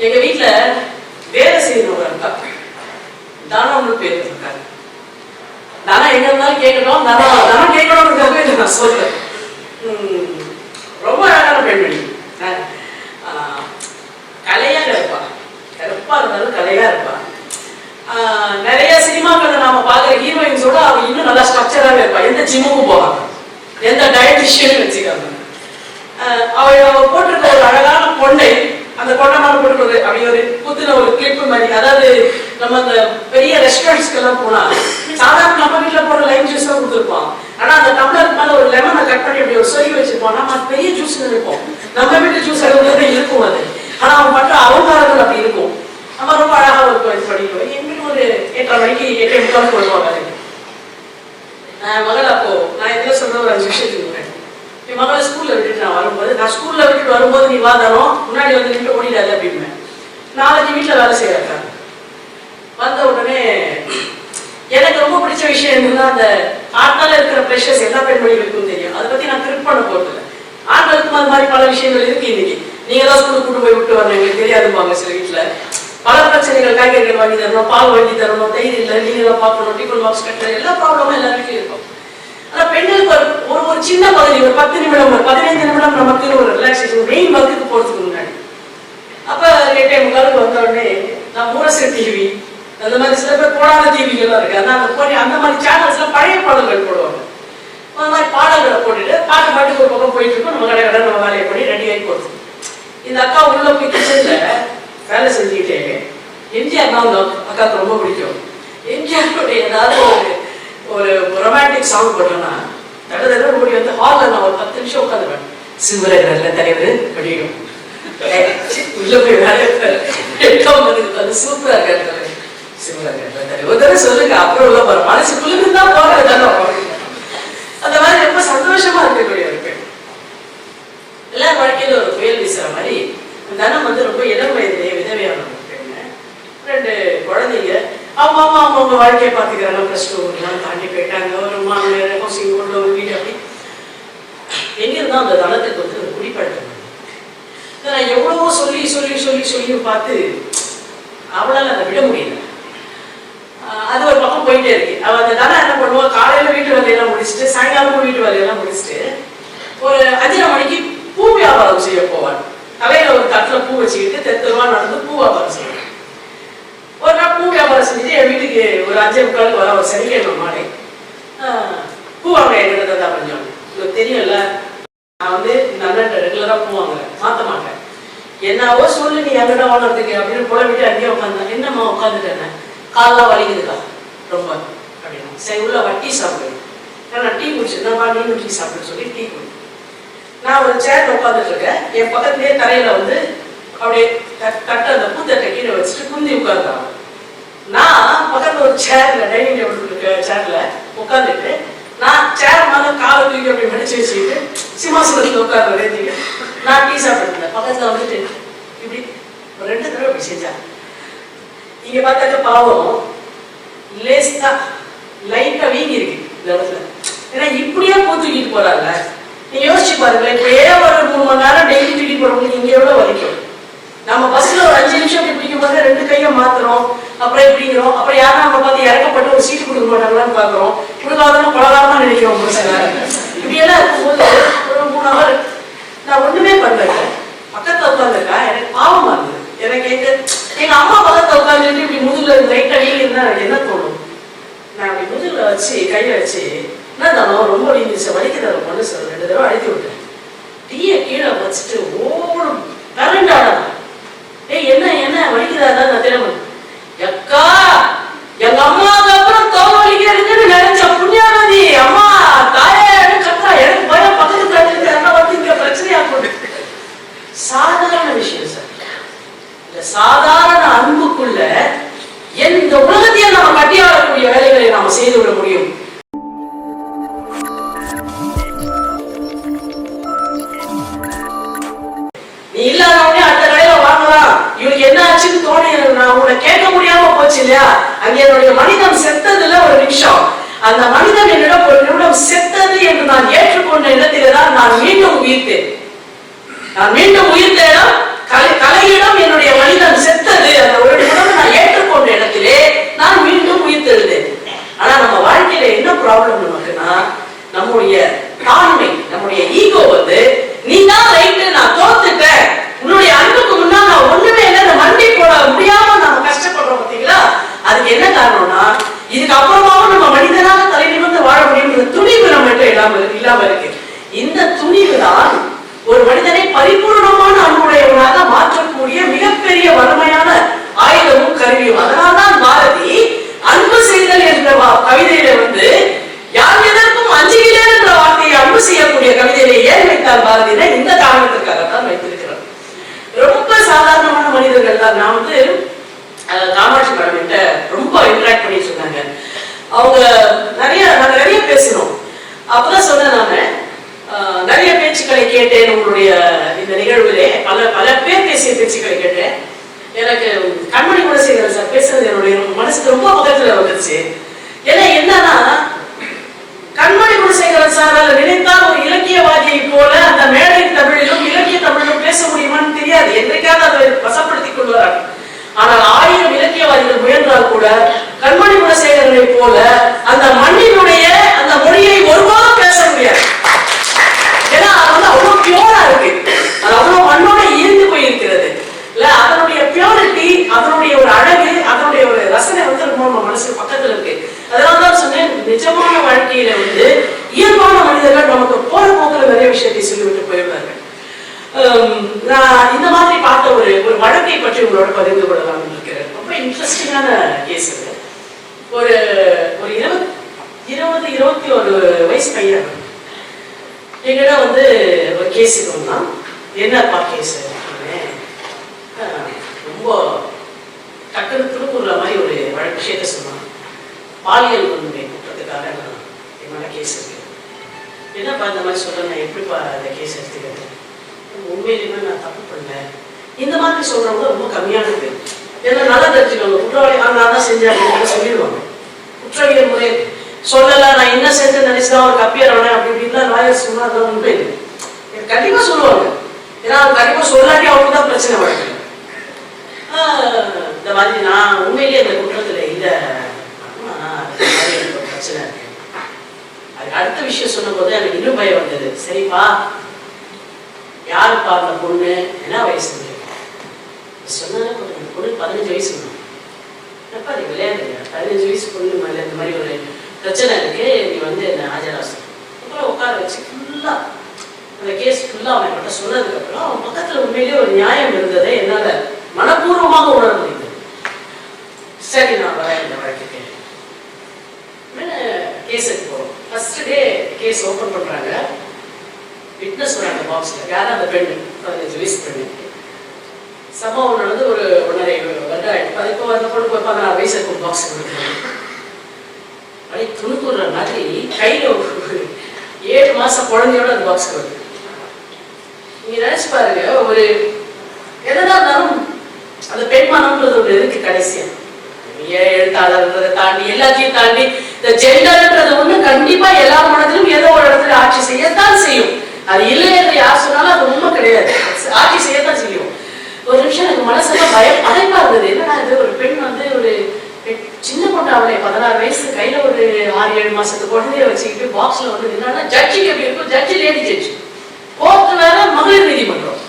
எங்க வீட்ல வேலை செய்யறவங்க இருக்கா தானம்னு பேர் இருக்காங்க தானம் எங்க இருந்தாலும் கேட்கணும் தானம் தானம் இதை நான் சொல்றேன். ரொம்ப அழகான பெண்மணி கலையா இருப்பா. கருப்பா இருந்தாலும் கலையா இருப்பா. நிறைய சினிமாக்களை நாம பாக்குற ஹீரோயின்ஸோட அவ இன்னும் நல்லா ஸ்ட்ரக்சராகவே இருப்பா. எந்த ஜிம்முக்கும் போவாங்க எந்த டயட்டிஷியன் வச்சுக்காங்க அவ போட்டிருக்க ஒரு அழகான கொண்டை அந்த கொண்டமான கொடுக்குறது அப்படி ஒரு குத்துன ஒரு கிளிப்பு மாதிரி. அதாவது நம்ம அந்த பெரிய ரெஸ்டாரண்ட்ஸ்க்கு எல்லாம் போனா சாதாரண நம்ம வீட்டுல போற லைம் ஜூஸ் தான் கொடுத்துருப்போம் ஆனா அந்த டம்ளர் மேல ஒரு லெமனை கட் பண்ணி அப்படி ஒரு சொல்லி வச்சிருப்போம் நம்ம பெரிய ஜூஸ் நினைப்போம். நம்ம வீட்டு ஜூஸ் அளவுக்கு இருக்கும் அது. ஆனா அவன் பண்ற அவகாரங்கள் அப்படி இருக்கும். நம்ம ரொம்ப அழகா இருக்கும் இது படிக்கும் எங்களுக்கு ஒரு எட்டரை மணிக்கு எட்டு முக்கால் போடுவாங்க மகள் அப்போ நான் எதுல சொன்ன ஒரு அஞ்சு விஷயத்துக்கு என் மகளை ஸ்கூல்ல விட்டுட்டு நான் வரும்போது நான் ஸ்கூல்ல விட்டுட்டு வரும்போது நீ வா தரோம் முன்னாடி வந்து நின்று ஓடிடாது அப்படிம்பேன் நாளைக்கு வீட்டில் வேலை செய்யறக்கா வந்த உடனே எனக்கு ரொம்ப பிடிச்ச விஷயம் என்னன்னா அந்த ஆட்னால இருக்கிற ப்ரெஷர்ஸ் எல்லா பெண்மணிகளுக்கும் தெரியும். அதை பத்தி நான் திருப்பி பண்ண போறது இல்லை. ஆண்களுக்கும் அது மாதிரி பல விஷயங்கள் இருக்கு இன்னைக்கு. நீங்க தான் ஸ்கூலுக்கு கூட்டு போய் விட்டு வரணும். எங்களுக்கு தெரியாதுப்பாங்க சில வீட்டுல பல பிரச்சனைகள் காய்கறிகள் வாங்கி தரணும் பால் வாங்கி தரணும் தயிர் இல்லை நீங்க தான் பார்க்கணும் டிஃபன் பாக்ஸ் கட்டுறது எல்லா ப்ராப்ளமும் எல்லாருக்கும் இருக்கும். ஆனா பெண்களுக்கு ஒரு ஒரு ஒரு சின்ன பகுதி ஒரு பத்து நிமிடம் ஒரு பதினைந்து நிமிடம் நமக்கு ஒரு ரிலாக்ஸேஷன் மெயின் ஒர்க்குக்கு போறதுக்கு முன்னாடி. அப்ப எட்டே முக்காலுக்கு வந்த உடனே நான் மூரசு டிவி அந்த மாதிரி சில பேர் போடாத டிவிகள்லாம் இருக்கு. ஆனா அந்த போய் அந்த மாதிரி சேனல்ஸ்ல பழைய பாடல்கள் போடுவாங்க. அந்த மாதிரி பாடல்களை போட்டுட்டு பாட்டு பாட்டுக்கு ஒரு பக்கம் போயிட்டு இருக்கோம். நம்ம கடை கடை நம்ம வேலையை பண்ணி ரெடி ஆகி போடுறது இந்த அக்கா உள்ள போய் கிச்சன்ல வேலை செஞ்சுக்கிட்டே எம்ஜிஆர் தான் அக்காவுக்கு ரொம்ப பிடிக்கும். எம்ஜிஆருடைய ஏதாவது ஒரு ஒரு ரொமான்டிக் சாங் போட்டோம்னா தட தடவை ஓடி வந்து ஹாலில் நான் ஒரு பத்து நிமிஷம் உட்காந்துருவேன். சிவரகரில் தலைவர் படியும் உள்ள போய் வேலை அது சூப்பரா இருக்காரு சிவரகரில் தலைவர் ஒரு தடவை சொல்லுங்க அப்புறம் உள்ள போற மனசுக்குள்ள தான் போறது தானே. அந்த மாதிரி ரொம்ப சந்தோஷமா இருக்கக்கூடிய ஒரு பெண் எல்லா வாழ்க்கையில ஒரு புயல் வீசுற மாதிரி தனம் வந்து ரொம்ப இளம் வயதிலேயே விதவையான ஒரு பெண்ணு ரெண்டு குழந்தைங்க அவங்க அம்மா அவங்க அவங்க வாழ்க்கையை பார்த்துக்கிறாங்க ப்ளஸ் டூ எல்லாம் தாண்டி போயிட்டாங்க. ஒரு மாநிலம் ஹவுசிங் ஒரு வீடு அப்படி. எங்க அந்த தனத்துக்கு வந்து ஒரு குடிப்பழக்கம் நான் எவ்வளவோ சொல்லி சொல்லி சொல்லி சொல்லி பார்த்து அவளால் அதை விட முடியல. அது ஒரு பக்கம் போயிட்டே இருக்கு. அவ அந்த தனம் என்ன பண்ணுவோம் காலையில வீட்டு வேலையெல்லாம் முடிச்சுட்டு சாயங்காலமும் வீட்டு வேலையெல்லாம் முடிச்சுட்டு ஒரு அஞ்சரை மணிக்கு பூ வியாபாரம் செய்ய போவான் தலையில ஒரு தட்டுல பூ வச்சுக்கிட்டு தெருவா நடந்து பூ வியாபாரம் செய்வான் ஒரு நாள் பூ வியாபாரம் செஞ்சுட்டு என் வீட்டுக்கு ஒரு அஞ்சே முக்காலுக்கு வர ஒரு சனிக்கிழமை மாலை பூ வாங்க என்கிட்ட தான் கொஞ்சம். உங்களுக்கு தெரியும்ல நான் வந்து இந்த ரெகுலராக பூ வாங்குறேன். மாற்ற மாட்டேன். என்னவோ சொல்லு நீ எங்கிட்ட வாங்குறதுக்கு அப்படின்னு புலம்பிட்டு அங்கேயே உட்காந்தேன் என்னம்மா உட்காந்துட்டேன் காலெலாம் வலிக்குதுக்கா? ரொம்ப அப்படின்னா சரி உள்ள வட்டி சாப்பிடு. நான் டீ குடிச்சிருந்தேன் வா நீ டீ சாப்பிடுன்னு சொல்லி டீ குடி. நான் ஒரு சேர்ல உட்காந்துட்டு இருக்கேன். என் பக்கத்துலேயே தரையில் வந்து அப்படியே தட்- அந்த பூத்தட்டை கீழே வச்சுட்டு குந்தி உட்கார்ந்தான் நான் பக்கத்துல ஒரு சேர்ல டைனிங் டேபிள் இருக்க சேர்ல உட்காந்துட்டு நான் சேர் மேல காலை தூக்கி அப்படி மடிச்சு வச்சுக்கிட்டு சிம்மாசனத்துல உட்கார்ற ரேஞ்சுக்கு நான் டீ சாப்பிட்டு இருந்தேன். பக்கத்துல வந்துட்டு இப்படி ஒரு ரெண்டு தடவை இப்படி செஞ்சேன் இங்க பார்த்தாக்க பாவம். லேஸ்தா லைட்டா வீங்கி இருக்கு இந்த இடத்துல. ஏன்னா இப்படியே பூ தூக்கிட்டு போறாங்க. நீங்க யோசிச்சு பாருங்க இப்படியே ஒரு மூணு மணி நேரம் டெய்லி தூக்கிட்டு போறவங்களுக்கு இங்க எவ்வளவு வலிக்கும்? நம்ம பஸ்ல ஒரு அஞ்சு நிமிஷம் இப்படி பிடிக்கும் போது ரெண்டு கையை மாத்துறோம் அப்புறம் இப்படிங்கிறோம் அப்புறம் யாரும் நம்ம பார்த்து இறக்கப்பட்டு ஒரு சீட்டு கொடுக்க மாட்டாங்களான்னு பாக்குறோம் கொடுக்காதவங்க பலகாரமா நினைக்கிறோம் ஒரு சிலர் இப்படி எல்லாம் இருக்கும்போது ஒரு மூணு அவர் நான் ஒண்ணுமே பண்ணல. பக்கத்துல உட்காந்துருக்கா எனக்கு பாவமா இருந்தது. எனக்கு எங்க எங்க அம்மா பக்கத்துல உட்காந்துட்டு இப்படி முதுகுல லைட்டா வீங்கி இருந்தா எனக்கு என்ன தோணும்? நான் அப்படி முதுகுல வச்சு கையை வச்சு என்ன தானோ ரொம்ப நீங்க வலிக்குது பொண்ணு சார். ரெண்டு தடவை அழுத்தி விட்டேன். டீயை கீழே வச்சுட்டு ஓடும் கரண்டாடா ஏய் என்ன என்ன? வலிக்குதா? நான் திரும்ப எக்கா எங்க அம்மாவுக்கு அப்புறம் தோல் வலிக்கிறதுன்னு நினைச்ச புண்ணியானதி அம்மா தாயே கத்தா எனக்கு பயம். பக்கத்து கட்டிட்டு என்ன வந்து இங்க பிரச்சனையா போட்டு சாதாரண விஷயம் சார். இந்த சாதாரண அன்புக்குள்ள எந்த உலகத்தையும் நம்ம கட்டியாளக்கூடிய வேலைகளை நாம செய்து விட முடியும். நீ இல்லாதவங்க இவருக்கு என்ன ஆச்சுன்னு தோணி நான் உங்களை கேட்க முடியாம போச்சு இல்லையா? அங்க என்னுடைய மனிதம் செத்ததுல ஒரு நிமிஷம். அந்த மனிதன் என்னிடம் ஒரு நிமிடம் செத்தது என்று நான் ஏற்றுக்கொண்ட இடத்தில்தான் நான் மீண்டும் உயிர்த்தேன். நான் மீண்டும் உயிர்த்த இடம் கலை கலையிடம் என்னுடைய மனிதன் செத்தது. அந்த ஒரு நிமிடம் நான் ஏற்றுக்கொண்ட இடத்திலே நான் மீண்டும் உயிர்த்தெழுதேன் ஆனா நம்ம வாழ்க்கையில என்ன ப்ராப்ளம் நமக்குன்னா நம்முடைய தாழ்மை நம்முடைய ஈகோ வந்து நீ தான் ரைட்டு நான் தோத்துட்டேன். உன்னுடைய அன்புக்கு முன்னால் ஒண்ணுமே இல்லை இந்த வண்டி போட முடியாம நம்ம கஷ்டப்படுறோம் பார்த்தீங்களா? அதுக்கு என்ன காரணம்னா இதுக்கு அப்புறமாவும் நம்ம மனிதனால தலை நிமிர்ந்து வாழ முடியும்ன்ற துணிவு நம்மகிட்ட இல்லாம இருக்கு இல்லாம இருக்கு. இந்த துணிவு தான் ஒரு மனிதனை பரிபூர்ணமான அன்புடையவனாக மாற்றக்கூடிய மிகப்பெரிய வறுமையான ஆயுதமும் கருவியும். அதனால்தான் பாரதி அன்பு செய்தல் என்ற கவிதையில வந்து யார் எதற்கும் அஞ்சுகிறேன் என்ற வார்த்தையை அன்பு செய்யக்கூடிய கவிதையில ஏன் வைத்தார் பாரதினா இந்த காரணத்தை நான் வந்து காமாட்சி மேடம் கிட்ட ரொம்ப இன்ட்ராக்ட் பண்ணிட்டு இருந்தாங்க அவங்க நிறைய நாங்க நிறைய பேசினோம். அப்பதான் சொன்னேன் நானு. நிறைய பேச்சுக்களை கேட்டேன் உங்களுடைய இந்த நிகழ்விலே. பல பல பேர் பேசிய பேச்சுக்களை கேட்டேன். எனக்கு கண்மணி குணசேகரன் சார் பேசுறது என்னுடைய மனசுக்கு ரொம்ப பக்கத்துல வந்துருச்சு. ஏன்னா என்னன்னா கண்மணி குணசேகரன் சாரால் நினைத்தால் ஒரு இலக்கியவாதியை போல அந்த மேடை தமிழிலும் இலக்கிய தமிழிலும் பேச முடியுமான்னு தெரியாது. என்றைக்காவது அதை வசப்படுத்திக் கொள்வார்கள் ஆனால் ஆயிரம் இலக்கியவாதிகள் முயன்றால் கூட கண்மணி குணசேகரனை போல அந்த மண்ணினுடைய அந்த மொழியை ஒருபோதும் பேச முடியாது. ஏன்னா அது வந்து அவ்வளவு பியூரா இருக்கு. அது அவ்வளவு மண்ணோட ஈர்ந்து போயிருக்கிறது. இல்ல அதனுடைய பியூரிட்டி அதனுடைய ஒரு அழகு அதனுடைய ஒரு ரசனை வந்து ரொம்ப நம்ம மனசுக்கு பக்கத்துல இருக்கு. அதனாலதான் சொன்னேன் நிஜமான வாழ்க்கையில வந்து இயல்பான மனிதர்கள் நமக்கு போற போக்குல நிறைய விஷயத்தை சொல்லிவிட்டு போயிடுவார்கள். நான் இந்த மாதிரி பார்த்த ஒரு ஒரு வழக்கை பற்றி உங்களோட பகிர்ந்து கொள்ளலாம் இருக்கிறேன் ரொம்ப இன்ட்ரெஸ்டிங்கான கேஸ் இது ஒரு ஒரு இருபது இருபது இருபத்தி ஒரு வயசு பையன். எங்கிட்ட வந்து ஒரு கேஸுக்கு வந்தான். என்னப்பா கேஸ் ரொம்ப டக்குனு திருப்பூர்ல மாதிரி ஒரு வழக்கு விஷயத்த சொன்னான் பாலியல் வன்முறை குற்றத்துக்காக நான் என் மேல கேஸ் இருக்கு என்னப்பா இந்த மாதிரி சொல்ல நான் எப்படிப்பா அந்த கேஸ் எடுத்துக்கிறது உண்மையிலுமே நான் தப்பு பண்ணல இந்த மாதிரி சொல்றவங்க ரொம்ப கம்மியானது. ஏன்னா நல்லா தெரிஞ்சுக்கோங்க. குற்றவாளி நான் தான் செஞ்சேன் அப்படின்னு சொல்லிடுவாங்க. குற்றவியல் முறை சொல்லல நான் என்ன செஞ்சு நினைச்சுதான் ஒரு கப்பியர் ஆனேன். அப்படி இப்படின்லாம் லாயர் சொன்னா அதெல்லாம் உண்மை இல்லை. எனக்கு கண்டிப்பா சொல்லுவாங்க. ஏன்னா அவங்க கண்டிப்பா சொல்லாட்டி அவங்களுக்கு தான் பிரச்சனை வழக்கு மாதிரி நான் உண்மையிலேயே அந்த குற்றத்துல இல்லை எனக்கு ஒரு பிரச்சனை இருக்கு. அது அடுத்த விஷயம் சொன்னபோது எனக்கு இன்னும் பயம் வந்தது. சரிப்பா யாருப்பா அந்த பொண்ணு? என்ன வயசு சொன்னாலே கொஞ்சம் பொண்ணு பதினஞ்சு வயசு என்னப்பா நீ விளையாடுறியா? பதினஞ்சு வயசு பொண்ணு மேல இந்த மாதிரி ஒரு பிரச்சனை இருக்கு. நீ வந்து என்ன ஆஜராசு அப்புறம் உட்கார வச்சு ஃபுல்லா அந்த கேஸ் ஃபுல்லா அவன் கிட்ட சொன்னதுக்கப்புறம் அவன் பக்கத்துல உண்மையிலேயே ஒரு நியாயம் இருந்ததை என்னால் மனப்பூர்வமாக உணர முடியும் சரி நான் வரேன் இந்த வழக்குக்கு கேஸுக்கு போகிறோம் ஃபர்ஸ்ட் டே கேஸ் ஓப்பன் பண்ணுறாங்க விட்னஸ் வராங்க பாக்ஸில் யாரும் அந்த பெண்ணு பதினஞ்சு வயசு பெண்ணு சம்பவம் நடந்து ஒரு ஒன்றரை வருடம் ஆயிடுச்சு அது இப்போ அந்த பொண்ணு போய் பதினாறு வயசு இருக்கும் பாக்ஸ் அப்படி துணுக்குற மாதிரி கையில் ஒரு ஏழு மாதம் குழந்தையோட அந்த பாக்ஸ் வருது. நீங்கள் நினச்சி பாருங்க ஒரு எதனா இருந்தாலும் அந்த பெண்மானம்ன்றது ஒரு இருக்கு கடைசியாக எழுத்தாளர்ன்றதை தாண்டி எல்லாத்தையும் தாண்டி இந்த ஜெண்டர்ன்றது ஒண்ணு கண்டிப்பா எல்லா மனதிலும் ஏதோ ஒரு இடத்துல ஆட்சி செய்யத்தான் செய்யும். அது இல்லை என்று யார் சொன்னாலும் அது உண்மை கிடையாது. ஆட்சி செய்யத்தான் செய்யும். ஒரு நிமிஷம் எனக்கு மனசெல்லாம் பயம் அடைப்பா இருந்தது. என்னடா இது? ஒரு பெண் வந்து ஒரு சின்ன பொண்ணு அவளை பதினாறு வயசு கையில ஒரு ஆறு ஏழு மாசத்து குழந்தைய வச்சுக்கிட்டு பாக்ஸ்ல வந்து என்னன்னா ஜட்ஜி எப்படி இருக்கும்? ஜட்ஜி லேடி ஜட்ஜி கோர்ட்டு வேற மகளிர் நீதிமன்றம்.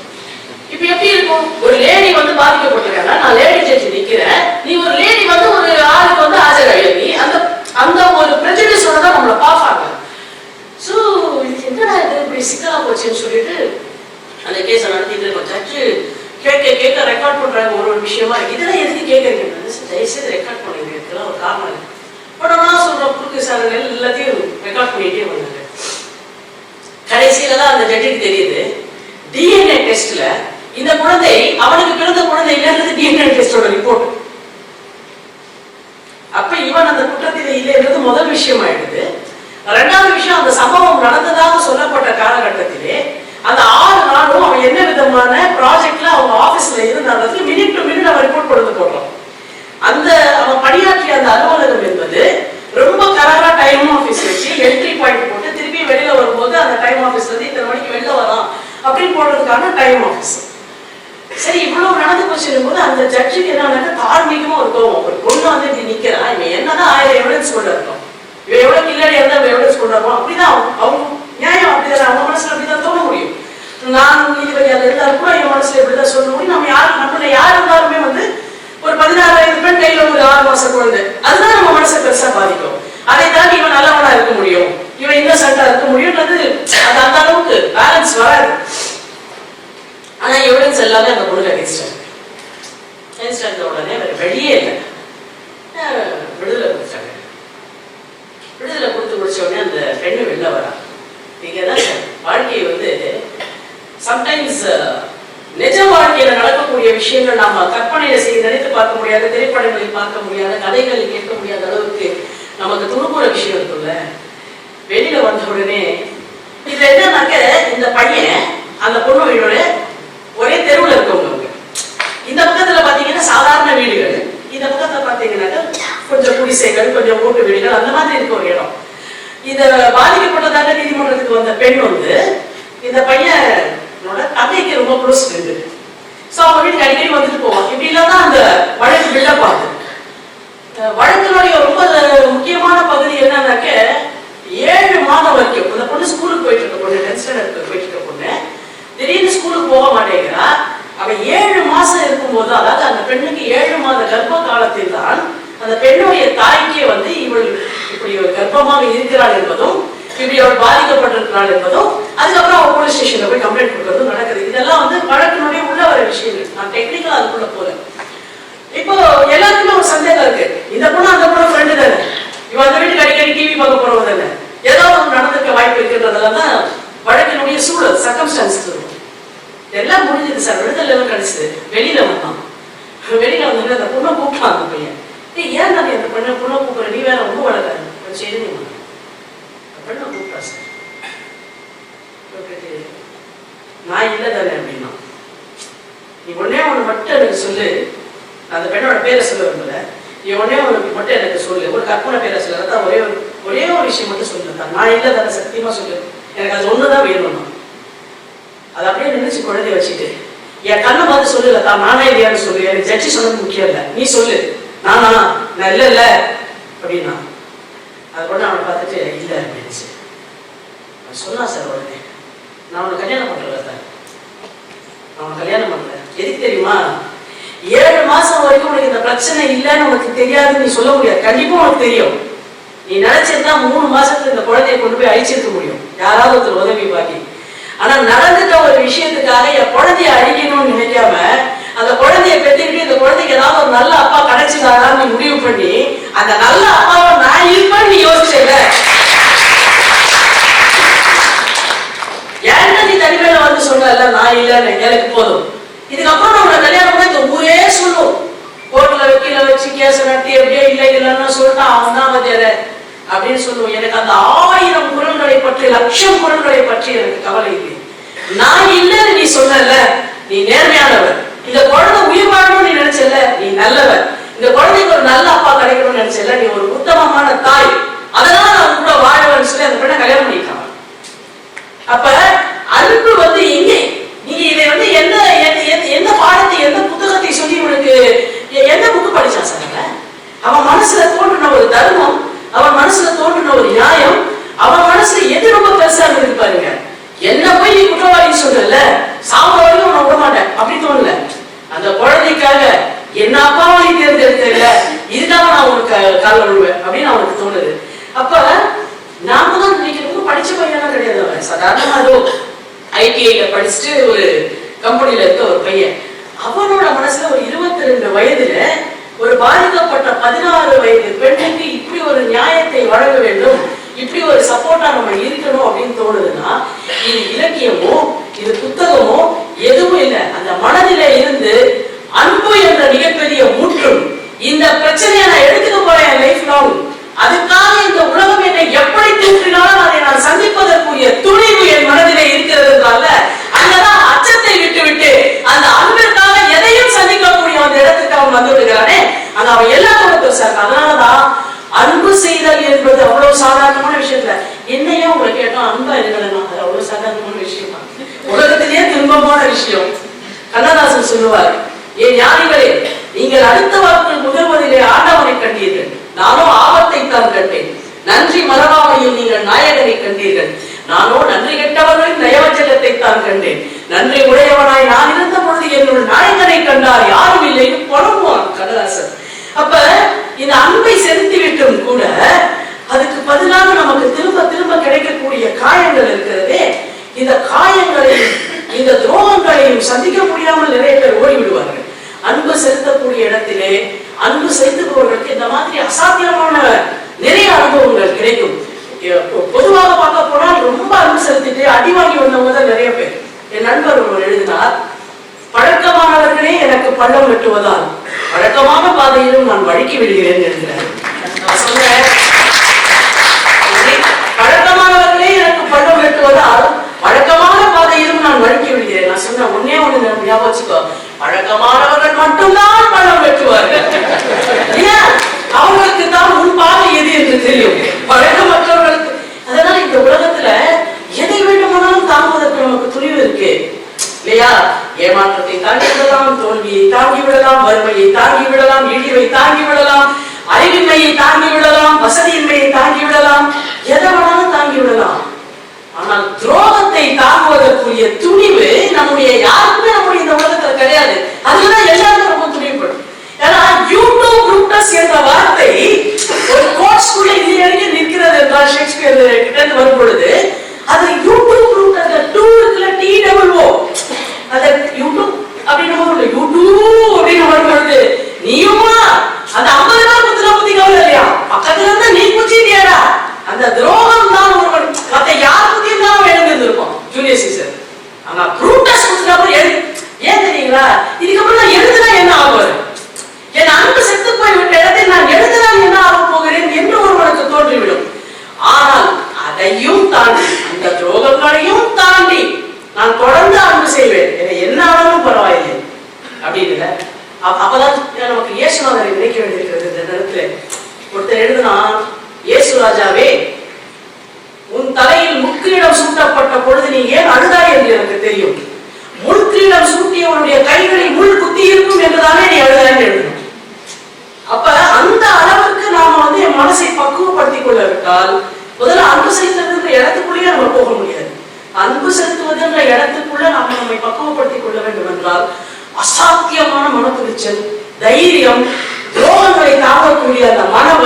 இப்ப எப்படி இருக்கும்? ஒரு லேடி வந்து பாதிக்கப்பட்டிருக்காங்க. நான் லேடி ஜட்ஜ் நிக்கிறேன். நீ ஒரு லேடி வந்து ஒரு ஆளுக்கு வந்து ஆஜராகிய நீ அந்த அந்த ஒரு பிரஜடிஸோட தான் நம்மளை பார்ப்பாங்க. ஸோ இது என்னடா இது? இப்படி சிக்கலா போச்சுன்னு சொல்லிட்டு அந்த கேஸை நடத்திட்டு இருக்கோம் ஜட்ஜு கேட்க கேட்க ரெக்கார்ட் பண்றாங்க ஒரு ஒரு விஷயமா. இதெல்லாம் எதுக்கு கேட்கறீங்க தயவுசெய்து ரெக்கார்ட் பண்ணுங்க இதுக்கெல்லாம் ஒரு காரணம் இருக்கு படம்னா சொல்ற குறுக்கு சாரங்கள் எல்லாத்தையும் ரெக்கார்ட் பண்ணிட்டே வந்தாங்க. கடைசியில தான் அந்த ஜட்ஜுக்கு தெரியுது. டிஎன்ஏ டெஸ்ட்ல இந்த குழந்தை அவனுக்கு பிறந்த குழந்தை இல்லைன்றது டிஎன்ஏ டெஸ்டோட ரிப்போர்ட் அப்ப இவன் அந்த குற்றத்தில் இல்லைன்றது முதல் விஷயம் ஆயிடுது ரெண்டாவது விஷயம் அந்த சம்பவம் நடந்ததாக சொல்லப்பட்ட காலகட்டத்திலே அந்த ஆறு நாளும் அவன் என்ன விதமான ப்ராஜெக்ட்ல அவங்க ஆபீஸ்ல இருந்தாலும் மினிட் டு மினிட் அவன் ரிப்போர்ட் கொடுத்து போடுறான் அந்த அவன் பணியாற்றிய அந்த அலுவலகம் என்பது ரொம்ப கரகரா டைம் ஆஃபீஸ் வச்சு என்ட்ரி பாயிண்ட் போட்டு திருப்பி வெளியில வரும்போது அந்த டைம் ஆஃபீஸ்ல இருந்து இத்தனை மணிக்கு வெளில வரான் அப்படின்னு போடுறதுக்கான டைம் ஆஃபீஸ் சரி இவ்வளவு நடந்து போச்சு போது அந்த ஜட்ஜுக்கு என்ன தார்மீகமா ஒரு கோவம் ஒரு பொண்ணு வந்து இப்படி நிக்கிறா இவன் என்னதான் ஆயிரம் எவிடன்ஸ் கொண்டு இருக்கோம் இவன் எவ்வளவு கில்லடி இருந்தா இவன் எவிடன்ஸ் கொண்டு வருவான் அப்படிதான் அவங்க- நியாயம் அப்படிதான். அவங்க மனசுல அப்படிதான் தோண முடியும். நான் நீதிபதியாக இருந்தாலும் கூட என் மனசுல இப்படிதான் சொல்ல முடியும். நம்ம யார் நம்மள யார் இருந்தாலுமே வந்து ஒரு பதினாறாயிரம் பேர் கையில ஒரு ஆறு மாசம் குழந்தை. அது vale, no நான் இல்லை தானே அப்படின்னா. நீ ஒன்னே ஒன்று மட்டும் எனக்கு சொல்லு. அந்த பெண்ணோட பேரை சொல்ல விரும்பல. நீ ஒன்னே ஒன்று மட்டும் எனக்கு சொல்லு. ஒரு கற்பனை பேரை சொல்ல. தான் ஒரே ஒரு ஒரே ஒரு விஷயம் மட்டும் சொல்லு தான் நான் இல்லை தானே சத்தியமா சொல்லு. எனக்கு அது ஒன்று தான் வேணும் அது அப்படியே நினைச்சு குழந்தைய வச்சுட்டு என் கண்ணை பார்த்து சொல்லல தான் நானே இல்லையான்னு சொல்லு. எனக்கு ஜட்ஜி சொன்னது முக்கியம் இல்லை. நீ சொல்லு. நானா? நான் இல்லை இல்லை. அப்படின்னா அது கூட அவனை பார்த்துட்டு இல்லை அப்படின்னுச்சு. சொன்னா சார் உடனே. நான் உனக்கு கல்யாணம் பண்ணுறேன் சார் அவன் கல்யாணம் பண்றேன். எதுக்கு தெரியுமா? ஏழு மாசம் வரைக்கும் உனக்கு இந்த பிரச்சனை இல்லைன்னு உனக்கு தெரியாதுன்னு நீ சொல்ல முடியாது. கண்டிப்பா உனக்கு தெரியும். நீ நினைச்சிருந்தா மூணு மாசத்துல இந்த குழந்தைய கொண்டு போய் அழிச்சிருக்க முடியும். யாராவது ஒருத்தர் உதவி பாக்கி. ஆனா நடந்துட்ட ஒரு விஷயத்துக்காக என் குழந்தைய அழிக்கணும்னு நினைக்காம அந்த குழந்தைய பெற்றுக்கிட்டு இந்த குழந்தைக்கு ஏதாவது ஒரு நல்ல அப்பா கிடைச்சிடாதான்னு முடிவு பண்ணி அந்த நல்ல அப்பாவை நான் இருப்பேன்னு யோசிச்சேன் யோசிச்சல ஏன்டா நீ தனிமையில வந்து சொன்னல எனக்கு போதும். இதுக்கப்புறம் நம்ம கல்யாணம் பண்ண இந்த ஊரே சொல்லும். கோர்ட்ல வக்கீல வச்சு கேஸ் நடத்தி எப்படியோ இல்லை இல்லைன்னு சொல்லிட்டான் அவன் தான் வந்தேன் அப்படின்னு சொல்லுவோம். எனக்கு அந்த ஆயிரம் குரல்களை பற்றி லட்சம் குரல்களை பற்றி எனக்கு கவலை இல்லை. நான் இல்லைன்னு நீ சொன்னல நீ நேர்மையானவர். இந்த குழந்தை உயிர் வாழணும்னு நீ நினைச்சல நீ நல்லவர். இந்த குழந்தைக்கு ஒரு நல்ல அப்பா கிடைக்கணும்னு நினைச்சல நீ ஒரு உத்தமமான தாய். அதனால நான் கூட வாழவேன்னு சொல்லி அந்த பெண்ணை கல்யாணம் பண்ணிட்டாங்க அப்ப அன்பு வந்து எங்கே நீங்க இதை வந்து எந்த எந்த- எந்த- எந்த பாடத்தை எந்த புத்தகத்தை சொல்லி உனக்கு எ- படிச்சான் அவன்? மனசுல தோன்றின ஒரு தர்மம் அவன் மனசுல தோன்றின ஒரு நியாயம் அவன் மனசுல எது ரொம்ப பெருசா இருக்கு பாருங்க. என்ன போய் நீ குற்றவாளி சொல்லல சாவ வரைக்கும் உன்னை விட மாட்டேன். அப்படி தோணல. அந்த குழந்தைக்காக என்ன அப்பாவை நீ தேர்ந்தெடுத்தல இதுதான் நான் உனக்கு கால விழுவேன் அப்படின்னு அவனுக்கு தோணுது. அப்ப நாம தான் நினைக்கிறோம் படிச்ச பையனா கிடையாது அவன். சாதாரணமா ஏதோ ஐடிஐல படிச்சுட்டு ஒரு கம்பெனில இருக்க ஒரு பையன். அவனோட மனசுல ஒரு இருபத்தி ரெண்டு வயதுல ஒரு பாதிக்கப்பட்ட பதினாறு வயது பெண்ணுக்கு இப்படி ஒரு நியாயத்தை வழங்க வேண்டும் இப்படி ஒரு சப்போர்ட்டா நம்ம இருக்கணும் அப்படின்னு தோணுதுன்னா இது இலக்கியமோ இது புத்தகமோ எதுவும் இல்லை. அந்த மனதில இருந்து அன்பு என்ற மிகப்பெரிய முற்றும் இந்த பிரச்சனையை நான் எடுத்துக்க போறேன் லைஃப் லாங் அதுக்காக இந்த உலகம் என்னை எப்படி தூற்றினாலும் அதை நான் சந்திப்பதற்குரிய துணிவு என் மனதிலே இருக்கிறதுனால அங்கதான் அச்சத்தை விட்டு விட்டு அந்த அன்பிற்கு சந்திக்கக்கூடிய அந்த இடத்துக்கு அவன் வந்து விடுகிறானே? அது அவன் எல்லாத்தோட பெருசா இருக்கு அதனாலதான் அன்பு செய்தல் என்பது அவ்வளவு சாதாரணமான விஷயத்துல. என்னையே உங்களை கேட்டோம் அன்பா இருக்கணும் அது அவ்வளவு சாதாரணமான விஷயம்? தான் உலகத்திலேயே துன்பமான விஷயம். கண்ணதாசன் சொல்லுவார் ஏன் ஞானிகளே நீங்கள் அடுத்த வாரத்தில் முதல்வதிலே ஆண்டவனை கண்டீர்கள். நானும் ஆபத்தை தான் கண்டேன். நன்றி மறவாமையில் நீங்கள் நாயகனை கண்டீர்கள். நானோ நன்றி கெட்டவர்களின் நயவஞ்சகத்தை தான் கண்டேன். நன்றி உடையவனாய் நான் இருந்த பொழுது என்னுள் நாயகனை கண்டார். யாரும் இல்லைன்னு புலம்புவான் கடலாசன் அப்ப இந்த அன்பை செலுத்தி விட்டும் கூட அதுக்கு பதிலாக நமக்கு திரும்ப திரும்ப கிடைக்கக்கூடிய காயங்கள் இருக்கிறதே இந்த காயங்களையும் இந்த துரோகங்களையும் சந்திக்க முடியாமல் நிறைய பேர் ஓடிவிடுவார்கள். அன்பு செலுத்தக்கூடிய இடத்திலே அன்பு செலுத்துபவர்களுக்கு இந்த மாதிரி அசாத்தியமான நிறைய அனுபவங்கள் கிடைக்கும். பொதுவாக பார்க்க போனால் ரொம்ப அன்பு செலுத்திட்டு அடி வாங்கி வந்தவங்க தான் நிறைய பேர். என் நண்பர் ஒருவர் எழுதினார் பழக்கமானவர்களே எனக்கு பள்ளம் வெட்டுவதால் பழக்கமான பாதையிலும் நான் வழுக்கி விடுகிறேன் என்கிறார். நான் பழக்கமானவர்களே எனக்கு பள்ளம் வெட்டுவதால் பழக்கமான பாதையிலும் நான் வழுக்கி விடுகிறேன். நான் சொன்னேன் ஒன்னே ஒண்ணு ஞாபகம் வச்சுக்கோ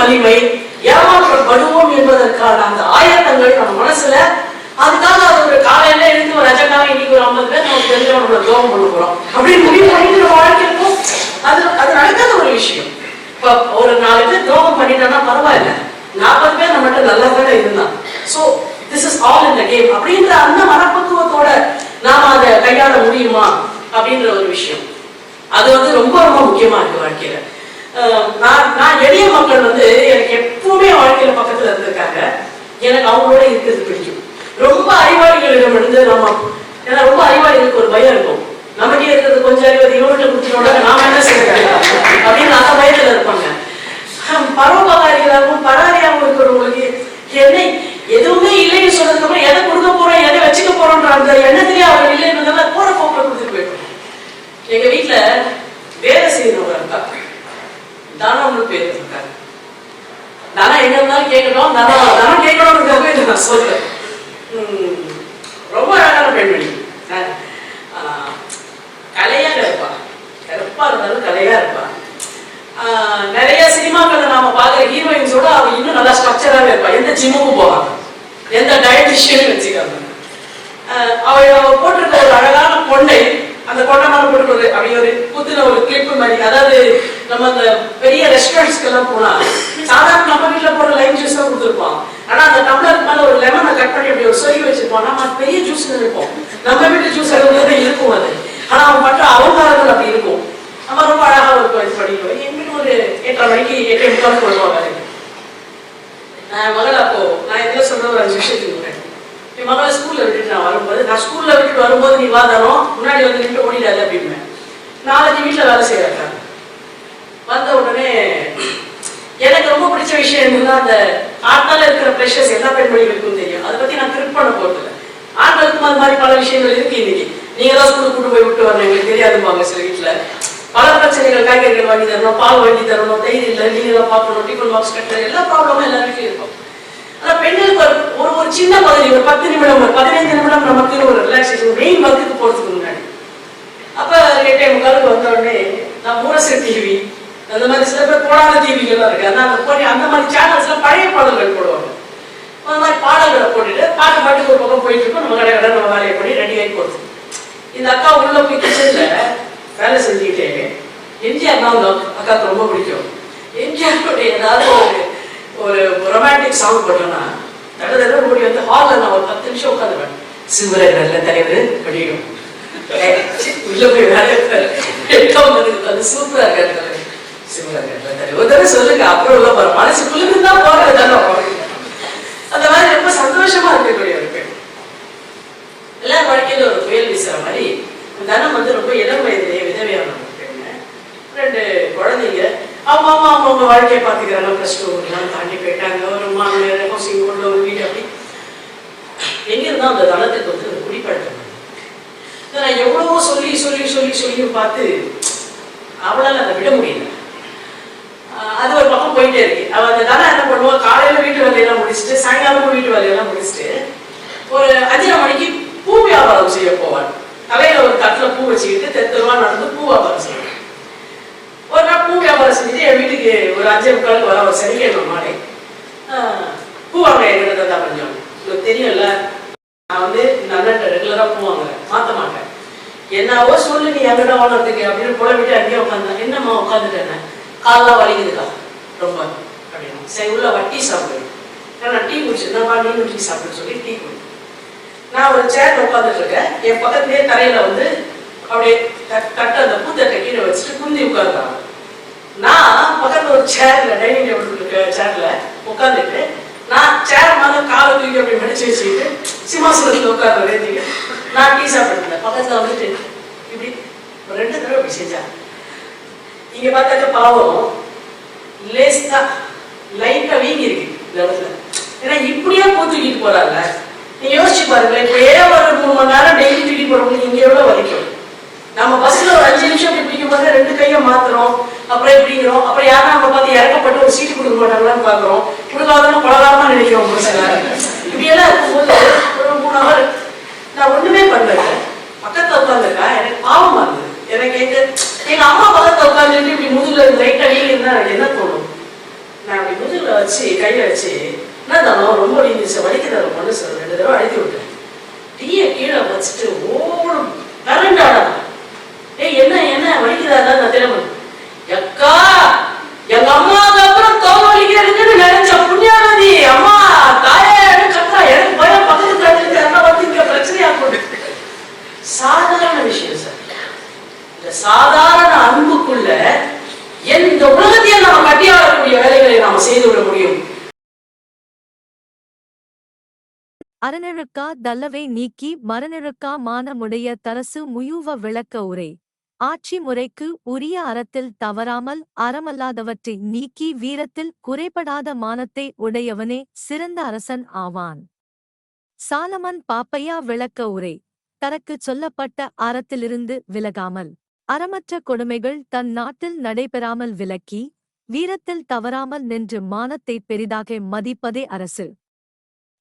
வலிமை ஏமாற்றப்படுவோம் என்பதற்கான அந்த ஆயத்தங்கள் நம்ம மனசுல. அதுக்காக அது ஒரு காலையில எழுந்து ஒரு ரஜக்காக இன்னைக்கு ஒரு ஐம்பது பேர் நமக்கு தெரிஞ்சவனோட துரோகம் பண்ண போறோம். அப்படின்னு முடிவு பண்ணிக்கிற வாழ்க்கைக்கும் அது அது நடக்காத ஒரு விஷயம். இப்ப ஒரு நாலு பேர் துரோகம் பண்ணிட்டோம்னா பரவாயில்ல. நாற்பது பேர் நம்மகிட்ட நல்லா தானே இருந்தான் so this is all in the game அப்படின்ற அந்த மனப்பக்குவத்தோட நாம அதை கையாள முடியுமா? அப்படின்ற ஒரு விஷயம். அது வந்து ரொம்ப ரொம்ப முக்கியமா இருக்கு வாழ்க்கையில. நான் நான் எளிய மக்கள் வந்து எனக்கு எப்பவுமே வாழ்க்கையில பக்கத்துல இருந்திருக்காங்க. எனக்கு அவங்களோட இருக்கிறது பிடிக்கும். ரொம்ப அறிவாளிகளிடம் இருந்து நம்ம ஏன்னா ரொம்ப அறிவாளிகளுக்கு ஒரு பயம் இருக்கும். நமக்கே இருக்கிறது கொஞ்சம் அறிவது இவங்கள்ட்ட கொடுத்துட்டோட நாம என்ன செய்யறது? அப்படின்னு அந்த பயத்துல இருப்பாங்க. பரோபகாரிகளாகவும் பராரியாகவும் இருக்கிறவங்களுக்கு என்ன எதுவுமே இல்லைன்னு சொன்னதுக்கு அப்புறம் எதை கொடுக்க போறோம் எதை வச்சுக்க போறோம்ன்ற அந்த எண்ணத்திலேயே அவங்க இல்லைன்னு போற போக்குல கொடுத்துட்டு போயிட்டோம் எங்க வீட்டுல வேலை செய்யறவங்க இருக்கா தானம்னு பேர் இருக்காங்க தானம் எங்க இருந்தாலும் கேட்கணும். தானம் தானம் கேட்கணும்ன்றதுக்காகவே இதை நான் சொல்றேன். உம், ரொம்ப அழகான பெண்மணி. அஹ், கலையாக இருப்பா. கருப்பா இருந்தாலும் கலையா இருப்பா. நிறைய சினிமாக்களை நாம பார்க்குற ஹீரோயின்ஸோட அவ இன்னும் நல்லா ஸ்ட்ரக்சராகவே இருப்பா. எந்த ஜிம்முக்கு போகாம. எந்த டயட்டிஷியனும் வச்சுக்காம. ஆஹ், அவ போட்டிருக்க ஒரு அழகான கொண்டை அந்த கொண்ட மாதிரி போட்டுக்கிறது அப்படி ஒரு குத்துன ஒரு கிளிப்பு மாதிரி. அதாவது நம்ம அந்த பெரிய ரெஸ்டாரண்ட்ஸ்க்கு எல்லாம் போனா சாதாரண நம்ம வீட்டுல போற லைம் ஜூஸ் தான் கொடுத்துருப்போம் ஆனா அந்த டம்ளருக்கு மேல ஒரு லெமனை கட் பண்ணி அப்படி ஒரு சொல்லி வச்சிருப்போம். நம்ம அது பெரிய ஜூஸ் இருக்கும் நம்ம வீட்டு ஜூஸ் தான் இருக்கும் அது. ஆனா அவன் மட்டும் அவங்காரங்கள் அப்படி இருக்கும். நம்ம ரொம்ப அழகா இருக்கும் இது படிக்கும் எங்கிட்ட ஒரு எட்டரை மணிக்கு எட்டே முக்கால் போடுவாங்க வேலைக்கு. என் மகள் அப்போ நான் எதுல சொல்ற ஒரு அஞ்சு விஷயத்துக்கு என் மகளை ஸ்கூல்ல விட்டுட்டு நான் வரும்போது நான் ஸ்கூல்ல விட்டுட்டு வரும்போது நீ வாதானோ முன்னாடி வந்து நின்று ஓடிடாது அப்படின்னு நாலஞ்சு வீட்டுல வேலை செய்யறாங்க வந்த உடனே எனக்கு ரொம்ப பிடிச்ச விஷயம் என்னன்னா அந்த ஆட்னால இருக்கிற ப்ரெஷர்ஸ் எல்லா பெண்மொழிகளுக்கும் தெரியும். அதை பத்தி நான் கிரிப் பண்ண போறதில்ல. ஆண்களுக்கும் அது மாதிரி பல விஷயங்கள் இருக்கு இன்னைக்கு. நீங்க தான் ஸ்கூலுக்கு கூட்டு போய் விட்டு வரணும். எங்களுக்கு தெரியாதுப்பாங்க சில வீட்டுல பல பிரச்சனைகள் காய்கறிகள் வாங்கி தரணும் பால் வாங்கி தரணும் தைரியம் இல்லை நீங்க தான் பார்க்கணும் டிஃபன் பாக்ஸ் கட்டுறது எல்லா ப்ராப்ளமும் எல்லா இருக்கும். ஆனா பெண்களுக்கு ஒரு ஒரு சின்ன பகுதி ஒரு பத்து நிமிடம் ஒரு பதினைந்து நிமிடம் நமக்கு ஒரு ரிலாக்ஸேஷன் மெயின் ஒர்க்குக்கு போறதுக்கு முன்னாடி. அப்ப எட்டே முக்காலுக்கு வந்த உடனே நான் மூரசு டிவி அந்த மாதிரி சில பேர் போடாத டிவிகள்லாம் இருக்கு. அதனால அந்த போய் அந்த மாதிரி சேனல்ஸ்ல பழைய பாடல்கள் போடுவாங்க. அந்த மாதிரி பாடல்களை போட்டுட்டு பாட்டு பாட்டுக்கு ஒரு பக்கம் போயிட்டு இருக்கோம். நம்ம கடை கடை நம்ம வேலையை பண்ணி ரெடி ஆகி போகுது இந்த அக்கா உள்ள போய் கிச்சன்ல வேலை செஞ்சுக்கிட்டே எம்ஜிஆர் தான் அக்காவுக்கு ரொம்ப பிடிக்கும். எம்ஜிஆருடைய ஏதாவது ஒரு ஒரு ரொமான்டிக் சாங் போட்டோம்னா தட தட ஓடி வந்து ஹாலில் நான் ஒரு பத்து நிமிஷம் உட்காந்துருவேன். சிவரர் நல்ல தலைவர் அப்படியும் உள்ள போய் வேலையை பாரு. எட்டாம் மணிக்கு வந்து சூப்பரா இருக்காரு சூப்பரா இருக்காரு ஒரு தடவை சொல்லுங்க அப்புறம் உள்ள போற மனசுக்குள்ள தான் போறது தானே அந்த மாதிரி ரொம்ப சந்தோஷமா இருக்கக்கூடிய ஒரு பெண் எல்லார் வாழ்க்கையில ஒரு புயல் வீசுற மாதிரி தனம் வந்து ரொம்ப இளம் வயதிலேயே விதவையான ஒரு பெண்ணு ரெண்டு குழந்தைங்க அவங்க அம்மா அவங்க வாழ்க்கையை பார்த்துக்கிறாங்க ப்ளஸ் டூ எல்லாம் தாண்டி போயிட்டாங்க. ஒரு மாநில ஹவுசிங் போர்டில் ஒரு வீடு அப்படி. எங்கிருந்தா அந்த தளத்துக்கு வந்து அது குடிப்பழக்கம். இதை நான் எவ்வளவோ சொல்லி சொல்லி சொல்லி சொல்லி பார்த்து அவளால் அதை விட முடியல. அது ஒரு பக்கம் போயிட்டே இருக்கு. அவள் அந்த தலை என்ன பண்ணுவோம் காலையில் வீட்டு வேலையெல்லாம் முடிச்சுட்டு சாயங்காலமும் வீட்டு வேலையெல்லாம் முடிச்சுட்டு ஒரு அஞ்சரை மணிக்கு பூ வியாபாரம் செய்ய போவாள். தலையில ஒரு தட்டில் பூ வச்சுக்கிட்டு தெரு நடந்து பூ வியாபாரம் செய்வாள். ஒரு நாள் பூ வியாபாரம் செஞ்சுட்டு என் வீட்டுக்கு ஒரு அஞ்சே முக்காலுக்கு வர ஒரு சனிக்கிழமை மாலை. ஆஹ் பூ வாங்க என்கிட்ட தான் கொஞ்சம். உங்களுக்கு தெரியும்ல நான் வந்து இந்த ரெகுலராக பூ வாங்குறேன் மாற்ற மாட்டேன். என்னவோ சொல்லு நீ எங்கிட்ட வாங்குறதுக்கு அப்படின்னு போல அங்கேயே உட்காந்தேன் என்னம்மா உட்காந்துட்டேன் காலெல்லாம் வலிக்குதுக்கா ரொம்ப அப்படின்னு சரி உள்ள வட்டி சாப்பிடுவேன் நான் டீ குடிச்சிருந்தேன் நீ டீ சாப்பிடுன்னு சொல்லி டீ குடி. நான் ஒரு சேர்ல உட்காந்துட்டு இருக்கேன். என் பக்கத்துலேயே தரையில் வந்து அப்படியே தட்- தட்டு அந்த பூத்தட்டை கீழே வச்சுட்டு குந்தி உட்கார்ந்தாங்க நான் பக்கத்துல ஒரு சேர்ல டைனிங் டேபிள் இருக்க சேர்ல உட்காந்துட்டு நான் சேர் மேலே காலை தூக்கி அப்படி மடிச்சு வச்சுக்கிட்டு சிம்மாசனத்தில் உட்கார்ந்து ரேதிக்கு நான் டீ சாப்பிட்டு பக்கத்துல வந்துட்டு இப்படி ரெண்டு தடவை இப்படி செஞ்சாங்க. இங்க பார்த்தாக்க பாவம். லேசா லைட்டா வீங்கி இருக்கு இந்த இடத்துல. ஏன்னா இப்படியே பூ தூக்கிட்டு போறாங்க? நீங்க யோசிச்சு பாருங்க இப்ப ஏன் ஒரு மூணு மணி நேரம் டெய்லி தூக்கிட்டு போறவங்களுக்கு இங்க எவ்வளவு வலிக்கும்? நம்ம பஸ்ல ஒரு அஞ்சு நிமிஷம் இப்படி பிடிக்கும் போது ரெண்டு கையை மாத்துறோம். அப்புறம் இப்படிங்கிறோம் அப்புறம் யாரும் நம்ம பார்த்து இறக்கப்பட்டு ஒரு சீட்டு கொடுக்க மாட்டாங்களான்னு பாக்குறோம் கொடுக்காதவங்க பலகாரமா நினைக்கிறோம் ஒரு சில இப்படி எல்லாம் இருக்கும்போது ஒரு மூணு அவர் நான் ஒண்ணுமே பண்ணல. பக்கத்துல உட்காந்துருக்கா எனக்கு பாவமா இருந்தது. எனக்கு எங்க எங்க அம்மா பக்கத்துல உட்காந்துட்டு இப்படி முதுகுல லைட்டா வீங்க இருந்தா எனக்கு என்ன தோணும்? நான் அப்படி முதுகுல வச்சு கையை வச்சு என்ன தானோ ரொம்ப நீங்க வலிக்குது அதை சார் ரெண்டு தடவை அழுத்தி விட்டேன். டீயை கீழே வச்சுட்டு ஓடும். கரண்டாடா ஏய் என்ன என்ன? நான் திரும்ப எக்கா எங்க அம்மாவுக்கு அப்புறம் தோல் வலிக்கிறதுன்னு நினைச்ச அம்மா கத்தா எனக்கு பயம் பக்கத்து வந்து இங்க பிரச்சனையா சாதாரண விஷயம் சார். இந்த சாதாரண அன்புக்குள்ள எந்த உலகத்தையும் நம்ம கட்டியாளக்கூடிய வேலைகளை நாம செய்து விட முடியும். தல்லவை நீக்கி மரநெழுக்கா மானமுடைய தரசு முயூவ விளக்க உரை. ஆட்சி முறைக்கு உரிய அறத்தில் தவறாமல் அறமல்லாதவற்றை நீக்கி வீரத்தில் குறைபடாத மானத்தை உடையவனே சிறந்த அரசன் ஆவான். சாலமன் பாப்பையா விளக்க உரை. தனக்குச் சொல்லப்பட்ட அறத்திலிருந்து விலகாமல் அறமற்ற கொடுமைகள் தன் நாட்டில் நடைபெறாமல் விலக்கி வீரத்தில் தவறாமல் நின்று மானத்தை பெரிதாக மதிப்பதே அரசு.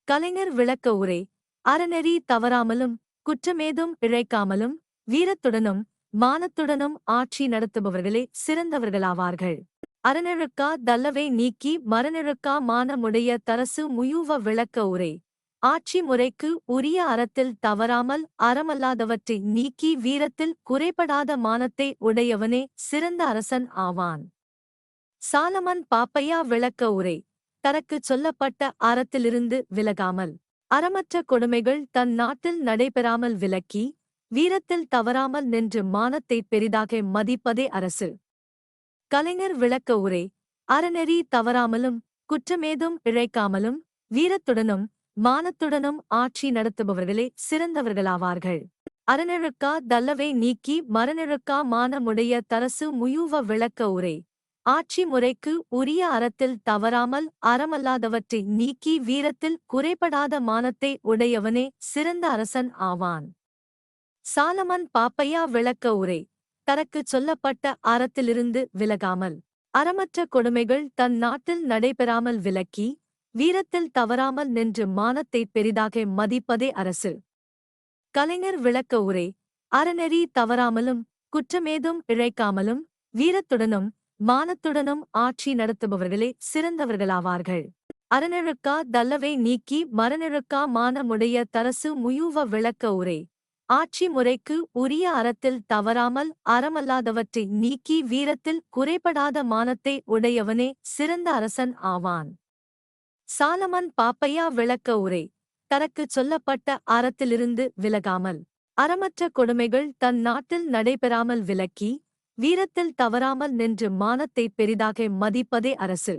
கலைஞர் விளக்க உரை. அறநெறி தவறாமலும் குற்றமேதும் இழைக்காமலும் வீரத்துடனும் மானத்துடனும் ஆட்சி நடத்துபவர்களே சிறந்தவர்களாவார்கள். அறநெழுக்கா தல்லவை நீக்கி மரநெழுக்கா மானமுடைய தரசு முயூவ விளக்க உரை. ஆட்சி முறைக்கு உரிய அறத்தில் தவறாமல் அறமல்லாதவற்றை நீக்கி வீரத்தில் குறைபடாத மானத்தை உடையவனே சிறந்த அரசன் ஆவான். சாலமன் பாப்பையா விளக்க உரை. தனக்குச் சொல்லப்பட்ட அறத்திலிருந்து விலகாமல் அறமற்ற கொடுமைகள் தன் நாட்டில் நடைபெறாமல் விலக்கி வீரத்தில் தவறாமல் நின்று மானத்தை பெரிதாக மதிப்பதே அரசு. கலைஞர் விளக்க உரை அறநெறி தவறாமலும் குற்றமேதும் இழைக்காமலும் வீரத்துடனும் மானத்துடனும் ஆட்சி நடத்துபவர்களே சிறந்தவர்களாவார்கள். அறநெழுக்கா தல்லவை நீக்கி மரநெழுக்கா மானமுடைய தரசு முயூவ விளக்க உரை ஆட்சி முறைக்கு உரிய அறத்தில் தவறாமல் அறமல்லாதவற்றை நீக்கி வீரத்தில் குறைபடாத மானத்தை உடையவனே சிறந்த அரசன் ஆவான். சாலமன் பாப்பையா விளக்க உரை. தனக்குச் சொல்லப்பட்ட அறத்திலிருந்து விலகாமல் அறமற்ற கொடுமைகள் தன் நாட்டில் நடைபெறாமல் விலக்கி வீரத்தில் தவறாமல் நின்று மானத்தை பெரிதாக மதிப்பதே அரசு. கலைஞர் விளக்க உரை. அறநெறி தவறாமலும் குற்றமேதும் இழைக்காமலும் வீரத்துடனும் மானத்துடனும் ஆட்சி நடத்துபவர்களே சிறந்தவர்களாவார்கள். அறநெழுக்கா தல்லவை நீக்கி மரநெழுக்கா மானமுடைய தரசு முயூவ விளக்க உரை. ஆட்சி முறைக்கு உரிய அறத்தில் தவறாமல் அறமல்லாதவற்றை நீக்கி வீரத்தில் குறைபடாத மானத்தை உடையவனே சிறந்த அரசன் ஆவான். சாலமன் பாப்பையா விளக்க உரை. தனக்குச் சொல்லப்பட்ட அறத்திலிருந்து விலகாமல் அறமற்ற கொடுமைகள் தன் நாட்டில் நடைபெறாமல் விலக்கி வீரத்தில் தவறாமல் நின்று மானத்தை பெரிதாக மதிப்பதே அரசு.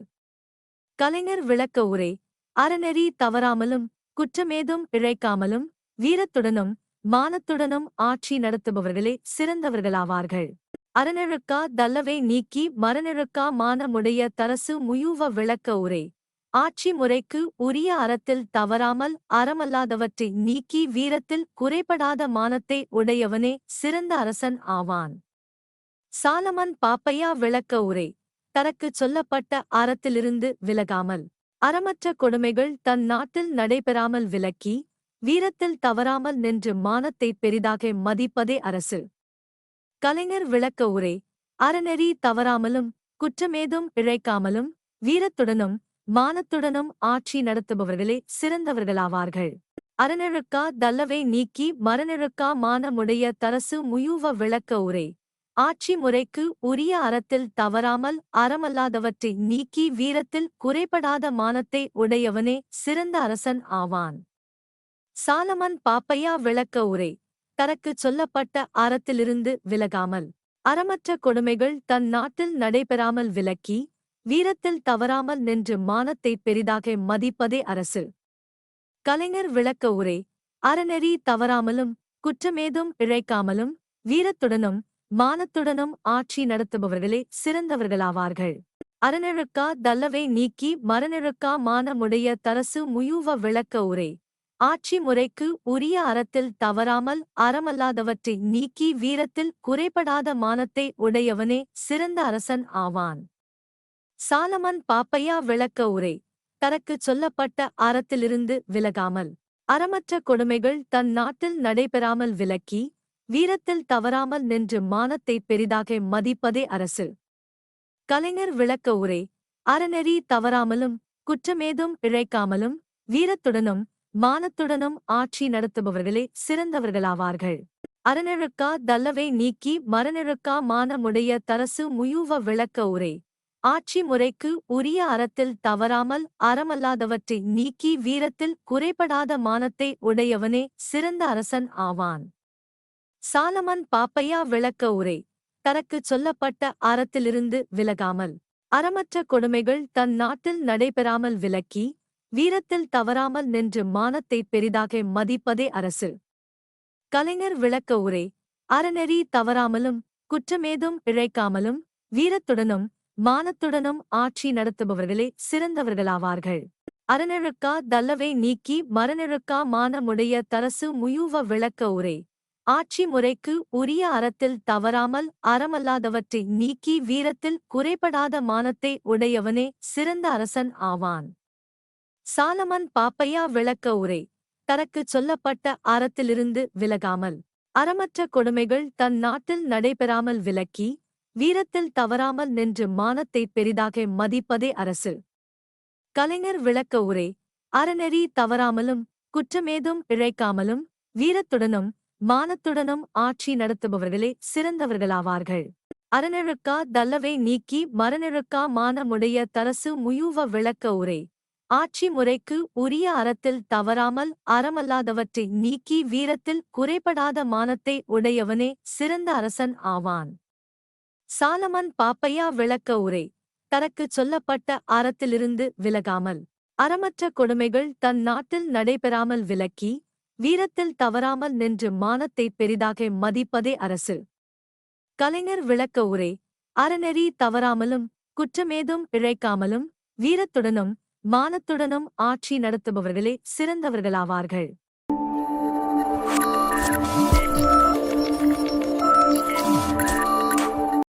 கலைஞர் விளக்க உரை. அறநெறி தவறாமலும் குற்றமேதும் இழைக்காமலும் வீரத்துடனும் மானத்துடனும் ஆட்சி நடத்துபவர்களே சிறந்தவர்களாவார்கள். அறநெழுக்கா தல்லவை நீக்கி மரநெழுக்கா மானமுடைய தரசு முயூவ விளக்க உரை. ஆட்சி முறைக்கு உரிய அறத்தில் தவறாமல் அறமல்லாதவற்றை நீக்கி வீரத்தில் குறைபடாத மானத்தை உடையவனே சிறந்த அரசன் ஆவான். சாலமன் பாப்பையா விளக்க உரை. தனக்குச் சொல்லப்பட்ட அறத்திலிருந்து விலகாமல் அறமற்ற கொடுமைகள் தன் நாட்டில் நடைபெறாமல் விலக்கி வீரத்தில் தவறாமல் நின்று மானத்தை பெரிதாக மதிப்பதே அரசு. கலைஞர் விளக்க உரை அறநெறி தவறாமலும் குற்றமேதும் இழைக்காமலும் வீரத்துடனும் மானத்துடனும் ஆட்சி நடத்துபவர்களே சிறந்தவர்களாவார்கள். அறநெழுக்கா தல்லவை நீக்கி மரநெழுக்கா மானமுடைய தரசு முயூவ விளக்க உரை ஆட்சி முறைக்கு உரிய அறத்தில் தவறாமல் அறமல்லாதவற்றை நீக்கி வீரத்தில் குறைபடாத மானத்தை உடையவனே சிறந்த அரசன் ஆவான். சாலமன் பாப்பையா விளக்க உரை. தனக்கு சொல்லப்பட்ட அறத்திலிருந்து விலகாமல் அறமற்ற கொடுமைகள் தன் நாட்டில் நடைபெறாமல் விலக்கி வீரத்தில் தவறாமல் நின்று மானத்தை பெரிதாக மதிப்பதே அரசு. கலைஞர் விளக்க உரை. அறநெறி தவறாமலும் குற்றமேதும் இழைக்காமலும் வீரத்துடனும் மானத்துடனும் ஆட்சி நடத்துபவர்களே சிறந்தவர்களாவார்கள். அறநெழுக்கா தல்லவை நீக்கி மரநெழுக்கா மானமுடைய தரசு முயூவ விளக்க உரை. ஆட்சி முறைக்கு உரிய அறத்தில் தவறாமல் அறமல்லாதவற்றை நீக்கி வீரத்தில் குறைபடாத மானத்தை உடையவனே சிறந்த அரசன் ஆவான். சாலமன் பாப்பையா விளக்க உரை. தனக்குச் சொல்லப்பட்ட அறத்திலிருந்து விலகாமல் அறமற்ற கொடுமைகள் தன் நாட்டில் நடைபெறாமல் விலக்கி வீரத்தில் தவறாமல் நின்று மானத்தை பெரிதாக மதிப்பதே அரசு. கலைஞர் விளக்க உரை. அறநெறி தவறாமலும் குற்றமேதும் இழைக்காமலும் வீரத்துடனும் மானத்துடனும் ஆட்சி நடத்துபவர்களே சிறந்தவர்களாவார்கள். அறநெழுக்கா தல்லவை நீக்கி மரநெழுக்கா மானமுடைய தரசு முயூவ விளக்க உரை. ஆட்சி முறைக்கு உரிய அறத்தில் தவறாமல் அறமல்லாதவற்றை நீக்கி வீரத்தில் குறைபடாத மானத்தை உடையவனே சிறந்த அரசன் ஆவான். சாலமன் பாப்பையா விளக்க உரை. தனக்குச் சொல்லப்பட்ட அறத்திலிருந்து விலகாமல் அறமற்ற கொடுமைகள் தன் நாட்டில் நடைபெறாமல் விலக்கி வீரத்தில் தவறாமல் நின்று மானத்தை பெரிதாக மதிப்பதே அரசு. கலைஞர் விளக்க உரை அறநெறி தவறாமலும் குற்றமேதும் இழைக்காமலும் வீரத்துடனும் மானத்துடனும் ஆட்சி நடத்துபவர்களே சிறந்தவர்களாவார்கள். அறநெழுக்கா தல்லவை நீக்கி மரநெழுக்கா மானமுடைய தரசு முயூவ விளக்க உரை ஆட்சி முறைக்கு உரிய அறத்தில் தவறாமல் அறமல்லாதவற்றை நீக்கி வீரத்தில் குறைபடாத மானத்தை உடையவனே சிறந்த அரசன் ஆவான். சாலமன் பாப்பையா விளக்க உரை. தனக்கு சொல்லப்பட்ட அறத்திலிருந்து விலகாமல் அறமற்ற கொடுமைகள் தன் நாட்டில் நடைபெறாமல் விலக்கி வீரத்தில் தவறாமல் நின்று மானத்தை பெரிதாக மதிப்பதே அரசு. கலைஞர் விளக்க உரை. அறநெறி தவறாமலும் குற்றமேதும் இழைக்காமலும் வீரத்துடனும் மானத்துடனும் ஆட்சி நடத்துபவர்களே சிறந்தவர்களாவார்கள். அறநெழுக்கா தல்லவை நீக்கி மரநெழுக்கா மானமுடைய தரசு முயூவ விளக்க உரை. ஆட்சி முறைக்கு உரிய அறத்தில் தவறாமல் அறமல்லாதவற்றை நீக்கி வீரத்தில் குறைபடாத மானத்தை உடையவனே சிறந்த அரசன் ஆவான். சாலமன் பாப்பையா விளக்க உரை. தனக்குச் சொல்லப்பட்ட அறத்திலிருந்து விலகாமல் அறமற்ற கொடுமைகள் தன் நாட்டில் நடைபெறாமல் விலக்கி வீரத்தில் தவறாமல் நின்று மானத்தை பெரிதாக மதிப்பதே அரசு. கலைஞர் விளக்க உரை. அறநெறி தவறாமலும் குற்றமேதும் இழைக்காமலும் வீரத்துடனும் மானத்துடனும் ஆட்சி நடத்துபவர்களே சிறந்தவர்களாவார்கள்.